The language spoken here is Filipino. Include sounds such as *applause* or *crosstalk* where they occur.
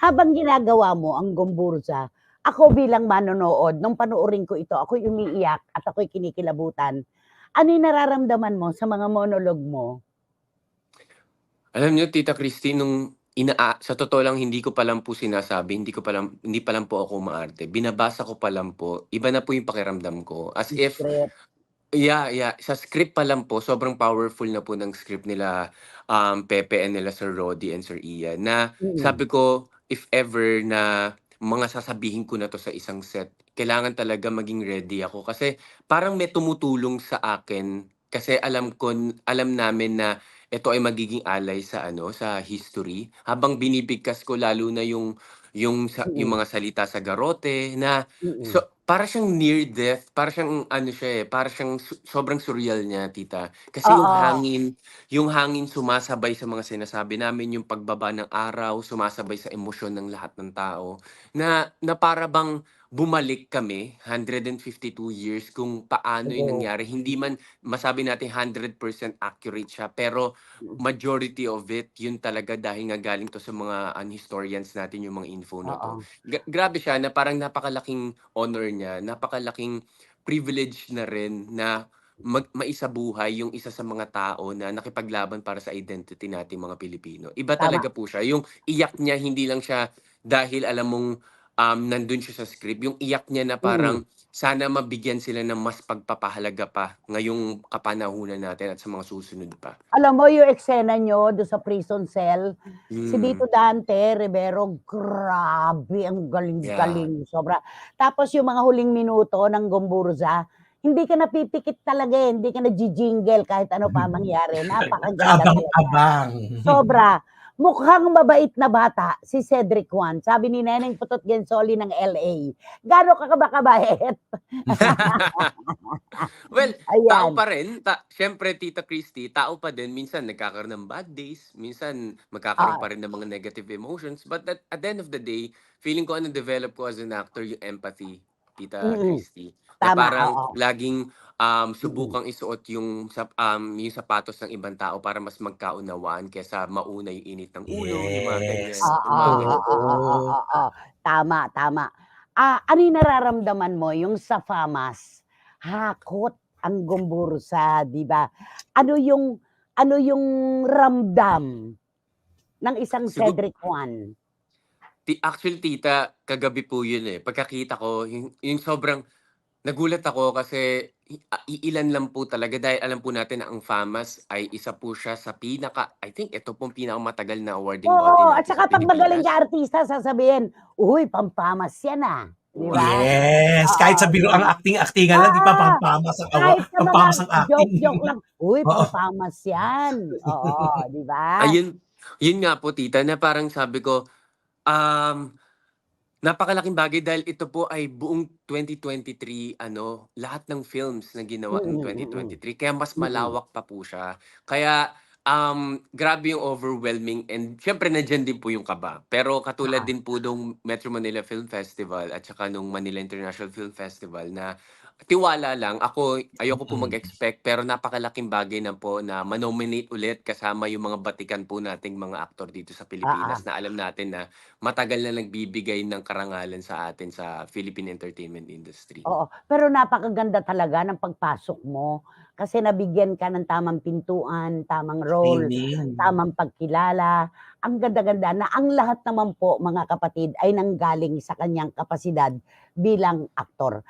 Habang ginagawa mo ang Gomburza, ako bilang manonood nung panoorin ko ito, ako'y umiiyak at ako'y kinikilabutan. Ano yung nararamdaman mo sa mga monologue mo? Alam niyo Tita Christy nung inaa sa totoo lang hindi ko pa lang po sinasabi, hindi ko pa lang hindi pa lang po ako umaarte. Binabasa ko pa lang po, iba na po yung pakiramdam ko. As if script. yeah, yeah, sa script pa lang po, sobrang powerful na po ng script nila um, Pepe and nila Sir Rody and Sir Ian na Mm. sabi ko, if ever na mga sasabihin ko na to sa isang set, kailangan talaga maging ready ako. Kasi parang may tumutulong sa akin. Kasi alam ko alam namin na ito ay magiging alay sa ano sa history. Habang binibigkas ko lalo na yung yung sa, yung Mm. mga salita sa garote na Mm. so para siyang near death, para siyang ano siya eh, para siyang su- sobrang surreal niya, tita. Kasi yung Oo. hangin, yung hangin sumasabay sa mga sinasabi namin, yung pagbaba ng araw, sumasabay sa emosyon ng lahat ng tao. Na, na para bang bumalik kami 152 years kung paano yung nangyari. Hindi man masabi natin 100% accurate siya, pero Mm. majority of it, yun talaga dahil nga galing to sa mga an historians natin yung mga info na to. Gra- grabe siya na parang napakalaking honor niya, napakalaking privilege na rin na mag maisabuhay yung isa sa mga tao na nakipaglaban para sa identity nating mga Pilipino. Iba Tama. talaga po siya. Yung iyak niya hindi lang siya dahil alam mong um, nandun siya sa script. Yung iyak niya na Mm. parang sana mabigyan sila ng mas pagpapahalaga pa ngayong kapanahunan natin at sa mga susunod pa. Alam mo yung eksena nyo doon sa prison cell, si Mm. Dito Dante Rivero, grabe, ang Yeah. galing-galing, sobra. Tapos yung mga huling minuto ng Gomburza, hindi ka napipikit talaga eh, hindi ka nagji-jingle kahit ano pa *laughs* mangyari. Napakaganda. Abang-abang. Sobra. Mukhang mabait na bata si Cedric Juan. Sabi ni Neneng Putot Gensoli ng LA. Gano'n ka ka ba kabait? *laughs* well, tao Ayan. pa rin. Ta Siyempre, Tita Christy, tao pa din. Minsan nagkakaroon ng bad days. Minsan magkakaroon Ah. pa rin ng mga negative emotions. But at, at the end of the day, feeling ko ano develop ko as an actor yung empathy, Tita Mm. Christy. Na Tama, parang oo. laging um, Mm. subukang isuot yung, sap- um, yung sapatos ng ibang tao para mas magkaunawaan kesa mauna yung init ng ulo, yung mga ganyan. Yes. Oo, Yung mga oo, ganyan. oo, oo, oo, oo. Tama, tama. Ah, ano yung nararamdaman mo yung sa FAMAS? Hakot ang gumbursa, di ba? Ano yung ano yung ramdam ng isang Cedric Juan? Ti actually tita, kagabi po yun eh. Pagkakita ko, yung, yung sobrang nagulat ako kasi i- a- iilan lang po talaga dahil alam po natin na ang FAMAS ay isa po siya sa pinaka, I think ito pong pinakamatagal na awarding body Oo, natin at saka sa pag magaling Pilipinas. ka artista, sasabihin, uy, pampamas yan ah. Di ba? Yes, kahit sa biro ang acting-actingan lang, di ba? Ah, Pampamas ang awa, Kahit sa mga pampamas ang acting. joke-joke lang, uy, Oo. pampamas yan. Oo, di ba? Ayun, yun nga po tita, na parang sabi ko, um, napakalaking bagay dahil ito po ay buong 2023, ano, lahat ng films na ginawa Mm, ng mm, mm, 2023. Kaya mas mm. malawak pa po siya. Kaya, um, grabe yung overwhelming and syempre nandyan din po yung kaba. Pero katulad Ah. din po nung Metro Manila Film Festival at saka nung Manila International Film Festival na tiwala lang. Ako, ayoko po Mm. mag-expect pero napakalaking bagay na po na manominate ulit kasama yung mga batikan po nating mga aktor dito sa Ah, ah. Pilipinas na alam natin na matagal na nagbibigay ng karangalan sa atin sa Philippine entertainment industry. Oo, pero napakaganda talaga ng pagpasok mo kasi nabigyan ka ng tamang pintuan, tamang role, Training. tamang pagkilala. Ang ganda-ganda na ang lahat naman po mga kapatid ay nanggaling sa kanyang kapasidad bilang aktor.